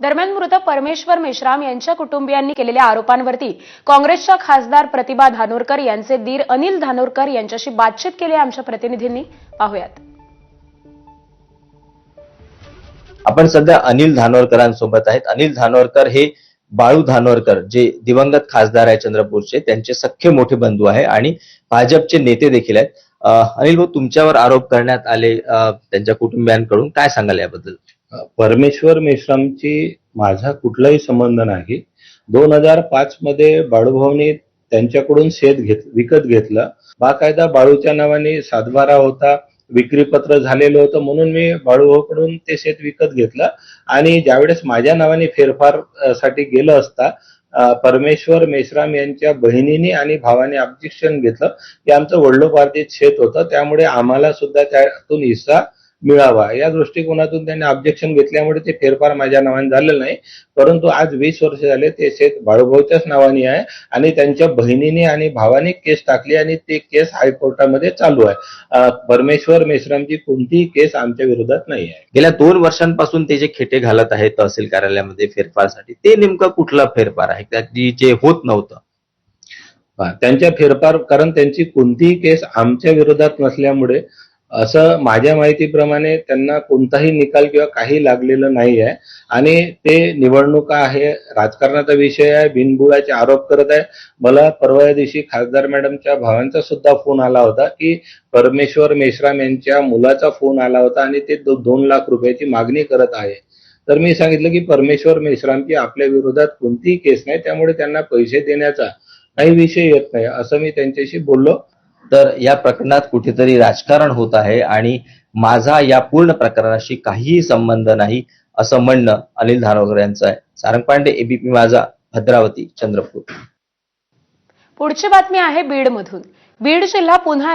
दरम्यान मृत परमेश्वर मेश्राम यांच्या कुटुंबियांनी केलेल्या आरोपांवरती काँग्रेसच्या खासदार प्रतिभा धानोरकर यांचे दीर अनिल धानोरकर यांच्याशी बातचीत केली आमच्या प्रतिनिधींनी. पाहुयात. आपण सध्या अनिल धानोरकरांसोबत आहेत. अनिल धानोरकर हे बाळू धानोरकर जे दिवंगत खासदार आहे चंद्रपूरचे त्यांचे सख्खे मोठे बंधू आहे आणि भाजपचे नेते देखील आहेत. अनिल भाऊ तुमच्यावर आरोप करण्यात आले त्यांच्या कुटुंबियांकडून काय सांगाल याबद्दल? परमेश्वर मेश्रामची माझा कुठलाही संबंध नाही. दोन हजार पाच मध्ये बाळूभाऊने त्यांच्याकडून शेत घेत विकत घेतलं. बाकायदा बाळूच्या नावाने सातबारा होता विक्रीपत्र झालेलं होतं म्हणून मी बाळूभाऊकडून ते शेत विकत घेतलं. आणि ज्यावेळेस माझ्या नावाने फेरफारसाठी गेलं असता परमेश्वर मेश्राम यांच्या बहिणीने आणि भावाने ऑब्जेक्शन घेतलं. की आमचं वडलोपार्जित शेत होतं. त्यामुळे आम्हाला सुद्धा त्यातून हिस्सा मिळावा. या दृष्टिकोनातून त्यांनी ऑब्जेक्शन घेतल्यामुळे ते फेरफार माझ्या नावाने झालेलं नाही. परंतु आज वीस वर्ष झाले ते शेत बाळूभाऊच्याच नावाने आहे आणि त्यांच्या बहिणीने आणि भावाने केस टाकली आणि ते केस हायकोर्टामध्ये चालू आहे. परमेश्वर मेश्रामची कोणतीही केस आमच्या विरोधात नाही आहे. गेल्या दोन वर्षांपासून ते जे खेटे घालत आहेत तहसील कार्यालयामध्ये फेरफारसाठी ते नेमकं कुठला फेरफार आहे? त्या- की जे होत नव्हतं. त्यांच्या फेरफार कारण त्यांची कोणतीही केस आमच्या विरोधात नसल्यामुळे असं माझ्या माहितीप्रमाणे त्यांना कोणताही निकाल किंवा काही लागलेलं नाही आहे आणि ते निवडणुका आहे राजकारणाचा विषय आहे बिनबुडाचे आरोप करत आहे. मला परवा या दिवशी खासदार मॅडमच्या भावांचा सुद्धा फोन आला होता की परमेश्वर मेश्राम यांच्या मुलाचा फोन आला होता आणि ते दो- दोन लाख रुपयाची मागणी करत आहे. तर मी सांगितलं की परमेश्वर मेश्रामची आपल्या विरोधात कोणतीही केस नाही त्यामुळे त्यांना पैसे देण्याचा काही विषय येत नाही असं मी त्यांच्याशी बोललो. तर या प्रकरणात कुठेतरी राजकारण होत आहे आणि माझा या पूर्ण प्रकरणाशी काहीही संबंध नाही असं म्हणणं अनिल धानोरकर यांचं आहे. सारंग पांडे एबीपी माझा भद्रावती चंद्रपूर. पुढची बातमी आहे बीडमधून. बीड जिल्हा पुन्हा